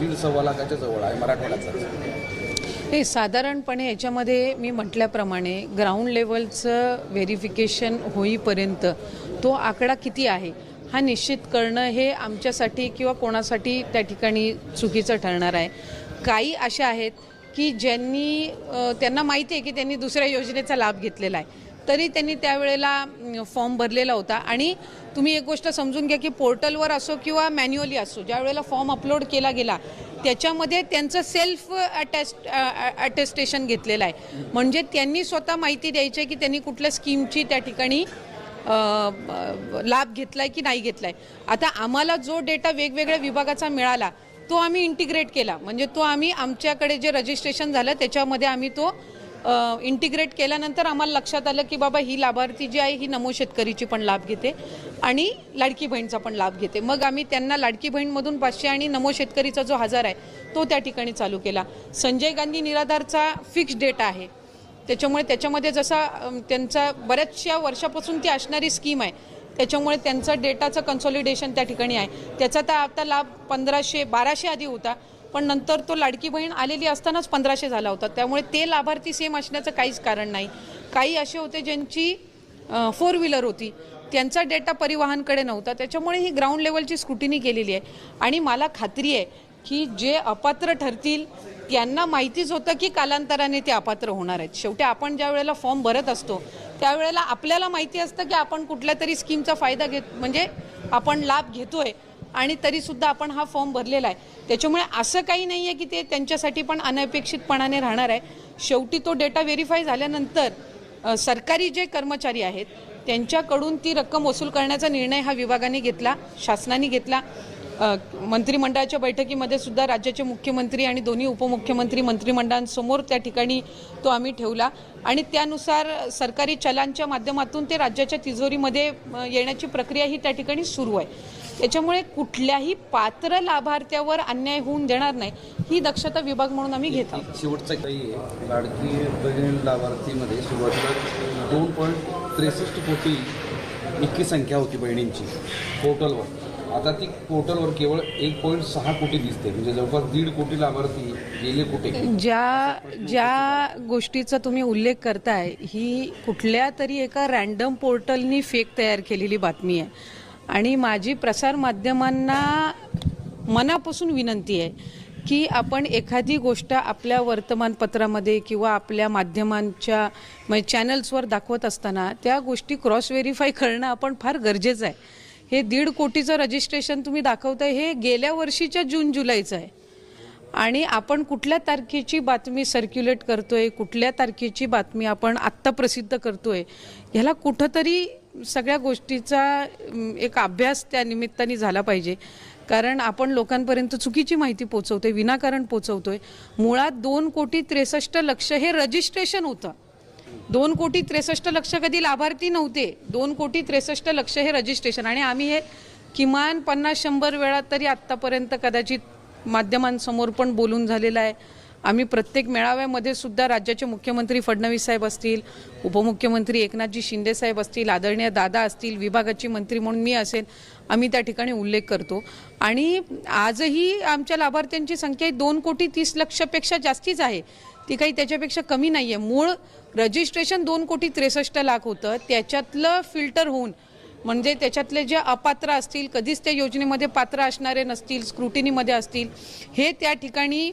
दीड सव्वा लाखाच्या जवळ आहे मराठवाड्याचा. नाही साधारणपणे याच्यामध्ये मी म्हटल्याप्रमाणे ग्राउंड लेवलचं व्हेरिफिकेशन होईपर्यंत तो आकडा किती आहे हा निश्चित करणं हे आमच्यासाठी किंवा कोणासाठी त्या ठिकाणी चुकीचं ठरणार आहे. काही अशा आहेत की ज्यांनी त्यांना माहिती आहे की त्यांनी दुसऱ्या योजनेचा लाभ घेतलेला आहे. तरी त्यांनी त्यावेळेला फॉर्म भरलेला होता. आणि तुम्ही एक गोष्ट समजून घ्या की पोर्टलवर असो किंवा मॅन्युअली असो ज्या वेळेला फॉर्म अपलोड केला गेला त्याच्यामध्ये त्यांचं सेल्फ अटेस्ट अटेस्टेशन घेतलेलं आहे. म्हणजे त्यांनी स्वतः माहिती द्यायची आहे की त्यांनी कुठल्या स्कीमची त्या ठिकाणी लाभ घेतला आहे की नाही घेतलाय. आता आम्हाला जो डेटा वेगवेगळ्या विभागाचा मिळाला तो आम्ही इंटिग्रेट केला. म्हणजे तो आम्ही आमच्याकडे जे रजिस्ट्रेशन झालं त्याच्यामध्ये आम्ही तो इंटिग्रेट केल्यानंतर आम्हाला लक्षात आलं की बाबा ही लाभार्थी जी आहे ही नमो शेतकरीची पण लाभ घेते आणि लाडकी बहीणचा पण लाभ घेते. मग आम्ही त्यांना लाडकी बहीणमधून पाचशे आणि नमो शेतकरीचा जो हजार आहे तो त्या ठिकाणी चालू केला. संजय गांधी निराधारचा फिक्स डेटा आहे. त्याच्यामुळे त्याच्यामध्ये जसा त्यांचा बऱ्याचशा वर्षापासून ती असणारी स्कीम आहे त्याच्यामुळे त्यांचं डेटाचं कन्सॉलिडेशन त्या ठिकाणी आहे. त्याचा तर आता लाभ पंधराशे बाराशे आधी होता. पण नंतर तो लाडकी बहीण आलेली असतानाच पंधराशे झाला होता. त्यामुळे ते लाभार्थी सेम असण्याचं काहीच कारण नाही. काही असे होते ज्यांची फोर व्हीलर होती. त्यांचा डेटा परिवहनकडे नव्हता. त्याच्यामुळे ही ग्राउंड लेवलची स्क्रुटिनी केलेली आहे. आणि मला खात्री आहे की जे अपात्र ठरतील त्यांना माहितीच होतं की कालांतराने ते अपात्र होणार आहेत. शेवटी आपण ज्या वेळेला फॉर्म भरत असतो त्यावेळेला आपल्याला माहिती असतं की आपण कुठल्या तरी स्कीमचा फायदा घेत म्हणजे आपण लाभ घेतोय. आणि तरीसुद्धा आपण हा फॉर्म भरलेला आहे. त्याच्यामुळे असं काही नाही आहे की ते त्यांच्यासाठी पण अनपेक्षितपणाने राहणार आहे. शेवटी तो डेटा व्हेरीफाय झाल्यानंतर सरकारी जे कर्मचारी आहेत त्यांच्याकडून ती रक्कम वसूल करण्याचा निर्णय हा विभागाने घेतला शासनाने घेतला. मंत्रिमंडळाच्या बैठकीमध्ये सुद्धा राज्याचे मुख्यमंत्री आणि दोन्ही उपमुख्यमंत्री मंत्रिमंडळांसमोर त्या ठिकाणी तो आम्ही ठेवला. आणि त्यानुसार सरकारी चलांच्या माध्यमातून ते राज्याच्या तिजोरीमध्ये येण्याची प्रक्रिया ही त्या ठिकाणी सुरू आहे. त्याच्यामुळे कुठल्याही पात्र लाभार्थ्यावर अन्याय होऊन देणार नाही ही दक्षता विभाग म्हणून आम्ही घेतो शेवटचा काही लाडकी बहीण लाभार्थीमध्ये सुरुवातीला दोन पॉईंट त्रेसष्ट कोटी इतकी संख्या होती बहिणींची पोर्टलवर आता ती पोर्टलवर केवळ एक पॉईंट सहा कोटी दिसते. म्हणजे जवळपास दीड कोटी लाभार्थी गेले कुठे? ज्या ज्या गोष्टीचा तुम्ही उल्लेख करताय ही कुठल्या तरी एका रॅन्डम पोर्टलनी फेक तयार केलेली बातमी आहे. आणि माझी प्रसारमाध्यमांना मनापासून विनंती आहे की आपण एखादी गोष्ट आपल्या वर्तमानपत्रामध्ये किंवा आपल्या माध्यमांच्या म्हणजे चॅनल्सवर दाखवत असताना त्या गोष्टी क्रॉस व्हेरीफाय करणं आपण फार गरजेचं आहे. हे दीड कोटीचं रजिस्ट्रेशन तुम्ही दाखवताय हे गेल्या वर्षीच्या जून जुलैचं आहे. आणि आपण कुठल्या तारखेची बातमी सर्क्युलेट करतोय कुठल्या तारखेची बातमी आपण आत्ता प्रसिद्ध करतोय ह्याला कुठंतरी सगळ्या गोष्टीचा एक अभ्यास त्या निमित्ताने झाला पाहिजे. कारण आपण लोकांपर्यंत चुकीची माहिती पोचवतोय विनाकारण पोचवतोय. मुळात दोन कोटी त्रेसष्ट लक्ष हे रजिस्ट्रेशन होतं. दोन कोटी त्रेसष्ट लक्ष कधी लाभार्थी नव्हते. दोन कोटी त्रेसष्ट लक्ष हे रजिस्ट्रेशन आणि आम्ही हे किमान पन्नास शंभर वेळा तरी आत्तापर्यंत कदाचित माध्यमांसमोर पण बोलून झालेलं आहे. आम्ही प्रत्येक मेळाव्यामध्ये सुद्धा राज्याचे मुख्यमंत्री फडणवीस साहेब असतील उपमुख्यमंत्री एकनाथजी शिंदे साहेब असतील आदरणीय दादा असतील विभागाची मंत्री म्हणून मी असेल आम्ही त्या ठिकाणी उल्लेख करतो. आणि आजही आमच्या लाभार्थ्यांची संख्या दोन कोटी तीस लक्षपेक्षा जास्तीच आहे. ती काही त्याच्यापेक्षा कमी नाही आहे मूळ रजिस्ट्रेशन दोन कोटी त्रेसष्ट लाख होतं. त्याच्यातलं फिल्टर होऊन म्हणजे त्याच्यातले जे अपात्र असतील कधीच त्या योजनेमध्ये पात्र असणारे नसतील स्क्रुटिनीमध्ये असतील हे त्या ठिकाणी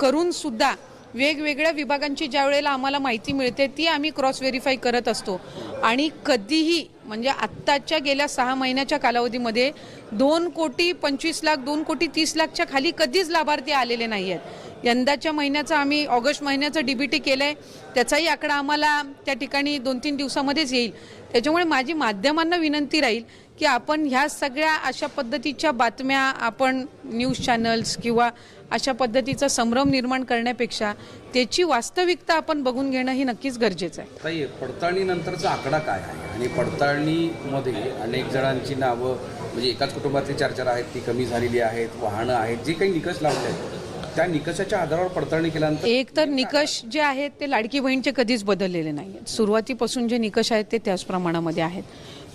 करूनसुद्धा वेगवेगळ्या विभागांची ज्या वेळेला आम्हाला माहिती मिळते ती आम्ही क्रॉस व्हेरीफाय करत असतो. आणि कधीही म्हणजे आत्ताच्या गेल्या सहा महिन्याच्या कालावधीमध्ये दोन कोटी पंचवीस लाख दोन कोटी तीस लाखच्या खाली कधीच लाभार्थी आलेले नाही आहेत यंदाच्या महिन्याचा आम्ही ऑगस्ट महिन्याचं डीबीटी केलं आहे त्याचाही आकडा आम्हाला त्या ठिकाणी दोन तीन दिवसामध्येच येईल. त्याच्यामुळे माझी माध्यमांना विनंती राहील की आपण ह्या सगळ्या अशा पद्धतीच्या बातम्या आपण न्यूज चॅनल्स किंवा अशा पद्धतीचा संभ्रम निर्माण करण्यापेक्षा त्याची वास्तविकता आपण बघून घेणं ही नक्कीच गरजेचं आहे. ताई पडताळणीनंतरचा आकडा काय आहे? आणि पडताळणीमध्ये अनेक जणांची नावं म्हणजे एकाच कुटुंबातली चार चार आहेत ती कमी झालेली आहेत वाहनं आहेत जे काही निकष लावले आहेत त्या निकषाच्या आधारावर पडताळणी केल्यानंतर एक तर निकष जे आहेत ते लाडकी बहीणचे कधीच बदललेले नाही आहेत सुरुवातीपासून जे निकष आहेत ते त्याच प्रमाणामध्ये आहेत.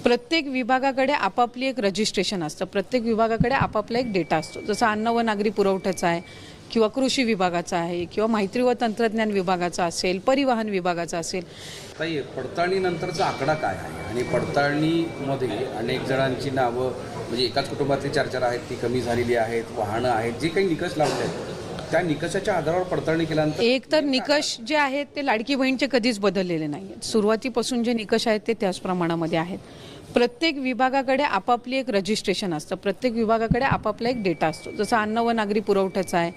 प्रत्येक विभागाकडे आपापली एक रजिस्ट्रेशन असतं. प्रत्येक विभागाकडे आपापला एक डेटा असतो. जसं अन्न व नागरी पुरवठ्याचा आहे किंवा कृषी विभागाचा आहे किंवा माहिती व तंत्रज्ञान विभागाचा असेल परिवहन विभागाचा असेल. ताई पडताळणीनंतरचा आकडा काय आहे? आणि पडताळणीमध्ये अनेक जणांची नावं म्हणजे एकाच कुटुंबातली चार चार आहेत ती कमी झालेली आहेत वाहनं आहेत जे काही निकष लावले आहेत त्या निकषाच्या आधारावर पडताळणी केल्यानंतर एक तर निकष जे आहेत ते लाडकी बहीणचे कधीच बदललेले नाही आहेत सुरुवातीपासून जे निकष आहेत ते त्याच प्रमाणामध्ये आहेत. प्रत्येक विभागाकडे आपापली एक रजिस्ट्रेशन असतं. प्रत्येक विभागाकडे आपापला एक डेटा असतो. जसं अन्न व नागरी पुरवठ्याचा आहे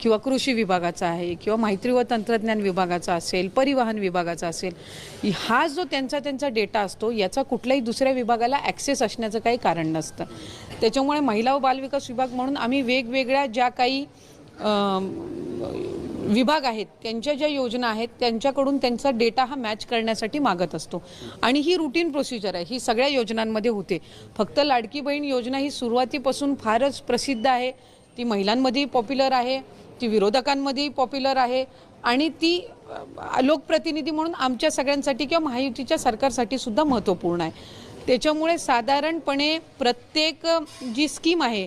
किंवा कृषी विभागाचा आहे किंवा माहिती व तंत्रज्ञान विभागाचा असेल परिवहन विभागाचा असेल हा जो त्यांचा त्यांचा डेटा असतो याचा कुठल्याही दुसऱ्या विभागाला ॲक्सेस असण्याचं काही कारण नसतं. त्याच्यामुळे महिला व बालविकास विभाग म्हणून आम्ही वेगवेगळ्या ज्या काही विभाग आहेत त्यांच्या ज्या योजना आहेत त्यांच्याकडून त्यांचा डेटा हा मॅच करण्यासाठी मागत असतो. आणि ही रुटीन प्रोसिजर आहे ही सगळ्या योजनांमध्ये होते. फक्त लाडकी बहीण योजना ही सुरुवातीपासून फारच प्रसिद्ध आहे. ती महिलांमध्येही पॉप्युलर आहे ती विरोधकांमध्येही पॉप्युलर आहे. आणि ती लोकप्रतिनिधी म्हणून आमच्या सगळ्यांसाठी किंवा महायुतीच्या सरकारसाठी सुद्धा महत्त्वपूर्ण आहे. त्याच्यामुळे साधारणपणे प्रत्येक जी स्कीम आहे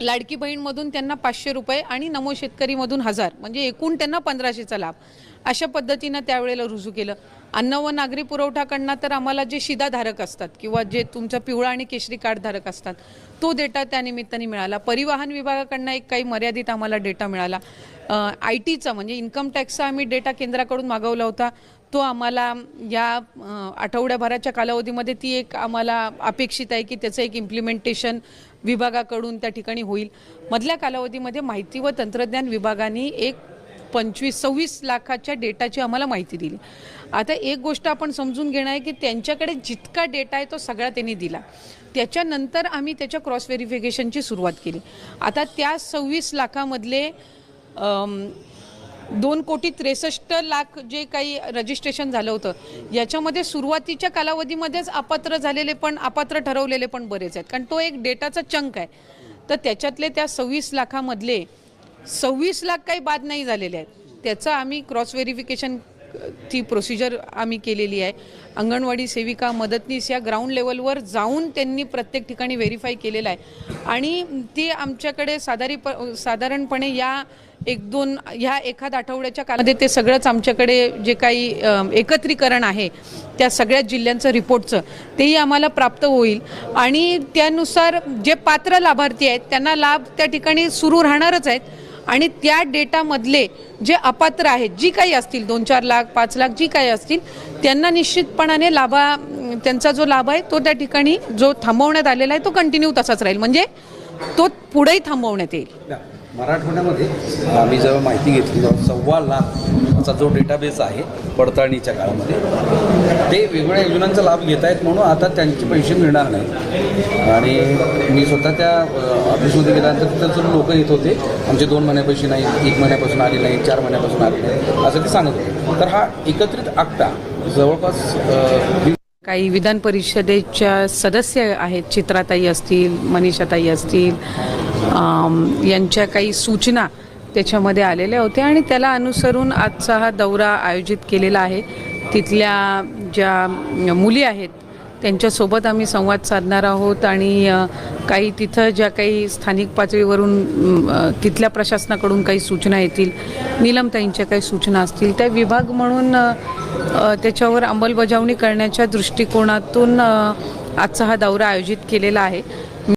लाडकी बहीणमधून त्यांना पाचशे रुपये आणि नमो शेतकरीमधून हजार म्हणजे एकूण त्यांना पंधराशेचा लाभ. अशा पद्धतीनं त्यावेळेला रुजू केलं. अन्न व नागरी पुरवठाकडनं तर आम्हाला जे शिधाधारक असतात किंवा जे तुमचा पिवळा आणि केशरी कार्डधारक असतात तो डेटा त्या निमित्ताने मिळाला. परिवहन विभागाकडनं एक काही मर्यादित आम्हाला डेटा मिळाला. आय टीचा म्हणजे इन्कम टॅक्सचा आम्ही डेटा केंद्राकडून मागवला होता. तो आम्हाला या आठवड्याभराच्या कालावधीमध्ये ती एक आम्हाला अपेक्षित आहे की त्याचं एक इम्प्लिमेंटेशन विभागाकडून त्या ठिकाणी होईल. मधल्या कालावधीमध्ये माहिती व तंत्रज्ञान विभागाने एक पंचवीस सव्वीस लाखाच्या डेटाची आम्हाला माहिती दिली. आता एक गोष्ट आपण समजून घेणं आहे की त्यांच्याकडे जितका डेटा आहे तो सगळा त्यांनी दिला. त्याच्यानंतर आम्ही त्याच्या क्रॉस व्हेरिफिकेशनची सुरुवात केली. आता त्या सव्वीस लाखामधले दोन कोटी त्रेसष्ट लाख जे काही रजिस्ट्रेशन झालं होतं याच्यामध्ये सुरुवातीच्या कालावधीमध्येच अपात्र झालेले पण अपात्र ठरवलेले पण बरेच आहेत. कारण तो एक डेटाचा चंक आहे. तर त्याच्यातले त्या सव्वीस लाखामधले सव्वीस लाख काही बाद नाही झालेले आहेत. त्याचं आम्ही क्रॉस व्हेरिफिकेशन ती प्रोसिजर आम्ही केलेली आहे. अंगणवाडी सेविका मदतनीस या ग्राउंड लेवलवर जाऊन त्यांनी प्रत्येक ठिकाणी व्हेरीफाय केलेलं आहे. आणि ती आमच्याकडे साधारी प साधारणपणे या एक दोन ह्या एखाद आठवड्याच्या कालामध्ये ते सगळंच आमच्याकडे जे काही एकत्रीकरण आहे त्या सगळ्या जिल्ह्यांचं रिपोर्टचं तेही आम्हाला प्राप्त होईल. आणि त्यानुसार जे पात्र लाभार्थी आहेत त्यांना लाभ त्या ठिकाणी सुरू राहणारच आहेत. आणि त्या डेटामधले जे अपात्र आहेत जी काही असतील दोन चार लाख पाच लाख जी काही असतील त्यांना निश्चितपणाने लाभा त्यांचा जो लाभ आहे तो त्या ठिकाणी जो थांबवण्यात आलेला आहे तो कंटिन्यू तसाच राहील. म्हणजे तो पुढेही थांबवण्यात येईल. मराठवाड्यामध्ये आम्ही जेव्हा माहिती घेतली तेव्हा सव्वा लाखचा जो डेटाबेस आहे पडताळणीच्या काळामध्ये ते वेगवेगळ्या योजनांचा लाभ घेत आहेत म्हणून आता त्यांचे पैसे मिळणार नाही आणि मी स्वतः त्या ऑफिसमध्ये गेल्यानंतर तिथं जर लोक येत होते. आमचे दोन महिन्यापासून नाही एक महिन्यापासून आले नाही चार महिन्यापासून आले नाही असं ते सांगत होते. तर हा एकत्रित आकडा जवळपास काही विधान परिषदेच्या सदस्य आहेत चित्राताई असतील मनीषाताई असतील यांच्या काही सूचना त्याच्यामध्ये आलेल्या होत्या आणि त्याला अनुसरून आजचा हा दौरा आयोजित केलेला आहे. तिथल्या ज्या मुली आहेत त्यांच्यासोबत आम्ही संवाद साधणार आहोत आणि काही तिथं ज्या काही स्थानिक पातळीवरून तिथल्या प्रशासनाकडून काही सूचना येतील नीलमताईंच्या काही सूचना असतील त्या विभाग म्हणून त्याच्यावर अंमलबजावणी करण्याच्या दृष्टिकोनातून आजचा हा दौरा आयोजित केलेला आहे.